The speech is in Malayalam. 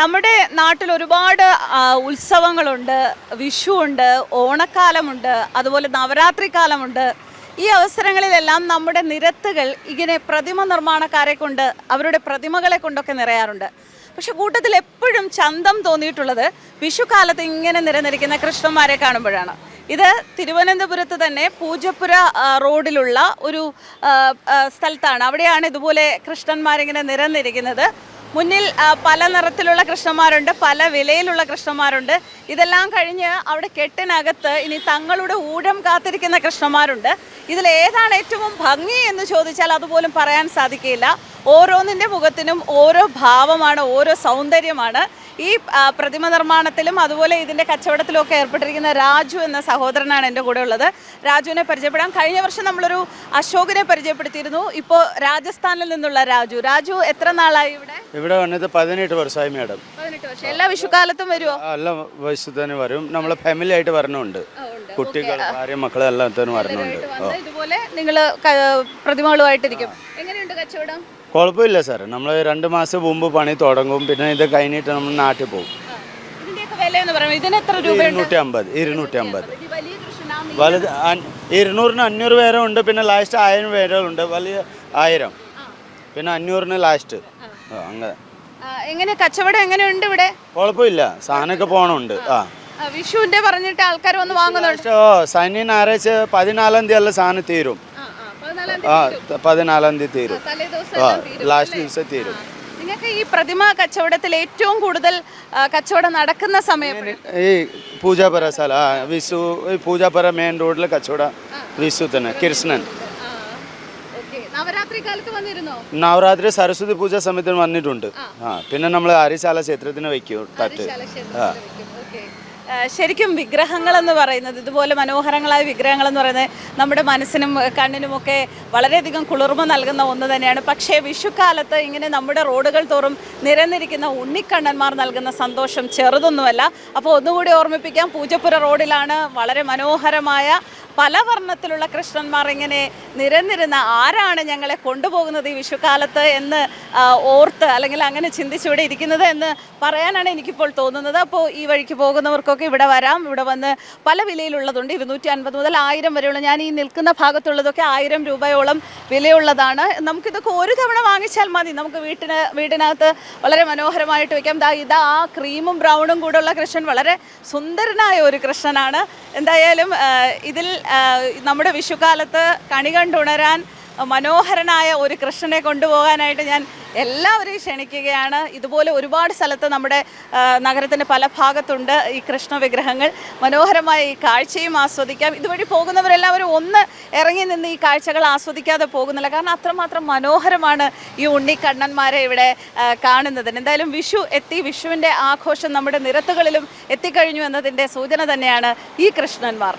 നമ്മുടെ നാട്ടിൽ ഒരുപാട് ഉത്സവങ്ങളുണ്ട് വിഷു ഉണ്ട് ഓണക്കാലമുണ്ട് അതുപോലെ നവരാത്രി കാലമുണ്ട് ഈ അവസരങ്ങളിലെല്ലാം നമ്മുടെ നിരത്തുകൾ ഇങ്ങനെ പ്രതിമ നിർമ്മാണക്കാരെ കൊണ്ട് അവരുടെ പ്രതിമകളെ കൊണ്ടൊക്കെ നിറയാറുണ്ട്. പക്ഷെ കൂട്ടത്തിൽ എപ്പോഴും ചന്തം തോന്നിയിട്ടുള്ളത് വിഷുക്കാലത്ത് ഇങ്ങനെ നിരന്നിരിക്കുന്ന കൃഷ്ണന്മാരെ കാണുമ്പോഴാണ്. ഇത് തിരുവനന്തപുരത്ത് തന്നെ പൂജപ്പുര റോഡിലുള്ള ഒരു സ്ഥലത്താണ്. അവിടെയാണ് ഇതുപോലെ കൃഷ്ണന്മാരിങ്ങനെ നിരന്നിരിക്കുന്നത്. മുന്നിൽ പല നിറത്തിലുള്ള കൃഷ്ണന്മാരുണ്ട് പല വിലയിലുള്ള കൃഷ്ണന്മാരുണ്ട്. ഇതെല്ലാം കഴിഞ്ഞ് അവിടെ കെട്ടിനകത്ത് ഇനി തങ്ങളുടെ ഊഴം കാത്തിരിക്കുന്ന കൃഷ്ണന്മാരുണ്ട്. ഇതിൽ ഏതാണ് ഏറ്റവും ഭംഗി എന്ന് ചോദിച്ചാൽ അതുപോലും പറയാൻ സാധിക്കില്ല. ഓരോന്നിന്റെ മുഖത്തിനും ഓരോ ഭാവമാണ് ഓരോ സൗന്ദര്യമാണ്. ഈ പ്രതിമ നിർമ്മാണത്തിലും അതുപോലെ ഇതിന്റെ കച്ചവടത്തിലും ഒക്കെ ഏർപ്പെട്ടിരിക്കുന്ന രാജു എന്ന സഹോദരനാണ് എന്റെ കൂടെ ഉള്ളത്. രാജുവിനെ പരിചയപ്പെടാം. കഴിഞ്ഞ വർഷം നമ്മളൊരു അശോകിനെ പരിചയപ്പെടുത്തിയിരുന്നു. ഇപ്പോൾ രാജസ്ഥാനിൽ നിന്നുള്ള രാജു. രാജു എത്ര നാളായി ഇവിടെ? ഇവിടെ വന്നിട്ട് പതിനെട്ട് വർഷമായി മാഡം. എല്ലാ വിഷുക്കാലത്തും വരുമോ എല്ലാ വയസ്സു തന്നെ വരും. നമ്മളെ ഫാമിലി ആയിട്ട് വരണുണ്ട്. കുട്ടികൾ ഭാര്യ മക്കൾ എല്ലാത്തിനും വരണുണ്ട്. വന്ന് ഇതുപോലെ നിങ്ങൾ പ്രതിമകളുമായിട്ടിരിക്കും. എങ്ങനെയുണ്ട് കച്ചവടം? കുഴപ്പമില്ല സാർ. നമ്മൾ രണ്ട് മാസം മുമ്പ് പണി തുടങ്ങും. പിന്നെ ഇത് കഴിഞ്ഞിട്ട് നമ്മൾ നാട്ടിൽ പോകും. ഇരുന്നൂറ്റി അമ്പത് ഇരുന്നൂറ്റി അമ്പത് വലുത് ഇരുന്നൂറിന് അഞ്ഞൂറ് പേരും ഉണ്ട് പിന്നെ ലാസ്റ്റ് ആയിരം പേരുണ്ട് ഉണ്ട് വലിയ ആയിരം. പിന്നെ അഞ്ഞൂറിന് ലാസ്റ്റ്. അങ്ങനെ. എങ്ങനെ കച്ചവടം എങ്ങനെയുണ്ട് ഇവിടെ? കുഴപ്പമില്ല. സാധനമൊക്കെ പോകണുണ്ട് ആ. വിഷുവിന്റെ പറഞ്ഞിട്ട് ആൾക്കാർ വന്ന് വാങ്ങുന്നുണ്ട്. ഓ ശനി ഞായറാഴ്ച പതിനാലാം തീയതി സാധനം തീരും. ആ, പതിനാലാം തീയതി തീരും. ആ. ലാസ്റ്റ് ദിവസം തീരും നിങ്ങൾക്ക് ഈ പ്രതിമ കച്ചവടത്തിൽ ഏറ്റവും കൂടുതൽ കച്ചവടം നടക്കുന്ന സമയം ഈ പൂജാപുര സ്ഥല ആ ഈ പൂജാപുര മെയിൻ റോഡിൽ കച്ചവടം വിഷു തന്നെ കൃഷ്ണൻ. നവരാത്രി സരസ്വതി പൂജ സമയത്തിന് വന്നിട്ടുണ്ട്. ആ. പിന്നെ നമ്മൾ ആര്യശാല ക്ഷേത്രത്തിന് വയ്ക്കും തട്ട്. ആ, ശരിക്കും വിഗ്രഹങ്ങൾ എന്ന് പറയുന്നത് ഇതുപോലെ മനോഹരങ്ങളായ വിഗ്രഹങ്ങൾ എന്ന് പറയുന്നത് നമ്മുടെ മനസ്സിനും കണ്ണിനുമൊക്കെ വളരെയധികം കുളിർമ നൽകുന്ന ഒന്ന് തന്നെയാണ്. പക്ഷേ വിഷുക്കാലത്ത് ഇങ്ങനെ നമ്മുടെ റോഡുകൾ തോറും നിരന്നിരിക്കുന്ന ഉണ്ണിക്കണ്ണന്മാർ നൽകുന്ന സന്തോഷം ചെറുതൊന്നുമല്ല. അപ്പോൾ ഒന്നുകൂടി ഓർമ്മിപ്പിക്കാം പൂജപ്പുര റോഡിലാണ് വളരെ മനോഹരമായ പല വർണത്തിലുള്ള കൃഷ്ണന്മാർ ഇങ്ങനെ നിരന്നിരുന്ന ആരാണ് ഞങ്ങളെ കൊണ്ടുപോകുന്നത് ഈ വിഷുക്കാലത്ത് എന്ന് ഓർത്ത് അല്ലെങ്കിൽ അങ്ങനെ ചിന്തിച്ചിവിടെ ഇരിക്കുന്നത് എന്ന് പറയാനാണ് എനിക്കിപ്പോൾ തോന്നുന്നത്. അപ്പോൾ ഈ വഴിക്ക് പോകുന്നവർക്കൊക്കെ ഇവിടെ വരാം. ഇവിടെ വന്ന് പല വിലയിലുള്ളതുണ്ട്. ഇരുന്നൂറ്റി അൻപത് മുതൽ ആയിരം വരെയുള്ള ഞാൻ ഈ നിൽക്കുന്ന ഭാഗത്തുള്ളതൊക്കെ ആയിരം രൂപയോളം വിലയുള്ളതാണ്. നമുക്കിതൊക്കെ ഒരു തവണ വാങ്ങിച്ചാൽ മതി. നമുക്ക് വീട്ടിന് വീടിനകത്ത് വളരെ മനോഹരമായിട്ട് വെക്കാം. ദാ ഇതാ ആ ക്രീമും ബ്രൗണും കൂടെയുള്ള കൃഷ്ണൻ വളരെ സുന്ദരനായ ഒരു കൃഷ്ണനാണ്. എന്തായാലും ഇതിൽ നമ്മുടെ വിഷുക്കാലത്ത് കണി കണ്ടുണരാൻ മനോഹരനായ ഒരു കൃഷ്ണനെ കൊണ്ടുപോകാനായിട്ട് ഞാൻ എല്ലാവരെയും ക്ഷണിക്കുകയാണ്. ഇതുപോലെ ഒരുപാട് സ്ഥലത്ത് നമ്മുടെ നഗരത്തിന്റെ പല ഭാഗത്തുണ്ട് ഈ കൃഷ്ണ വിഗ്രഹങ്ങൾ. മനോഹരമായ ഈ കാഴ്ചയും ആസ്വദിക്കാം. ഇതുവഴി പോകുന്നവരെല്ലാവരും ഒന്ന് ഇറങ്ങി നിന്ന് ഈ കാഴ്ചകൾ ആസ്വദിക്കാതെ പോകുന്നില്ല. കാരണം അത്രമാത്രം മനോഹരമാണ് ഈ ഉണ്ണിക്കണ്ണന്മാരെ ഇവിടെ കാണുന്നത് കാണുന്നതിന്. എന്തായാലും വിഷു എത്തി വിഷുവിന്റെ ആഘോഷം നമ്മുടെ നിരത്തുകളിലും എത്തിക്കഴിഞ്ഞു എന്നതിന്റെ സൂചന തന്നെയാണ് ഈ കൃഷ്ണന്മാർ.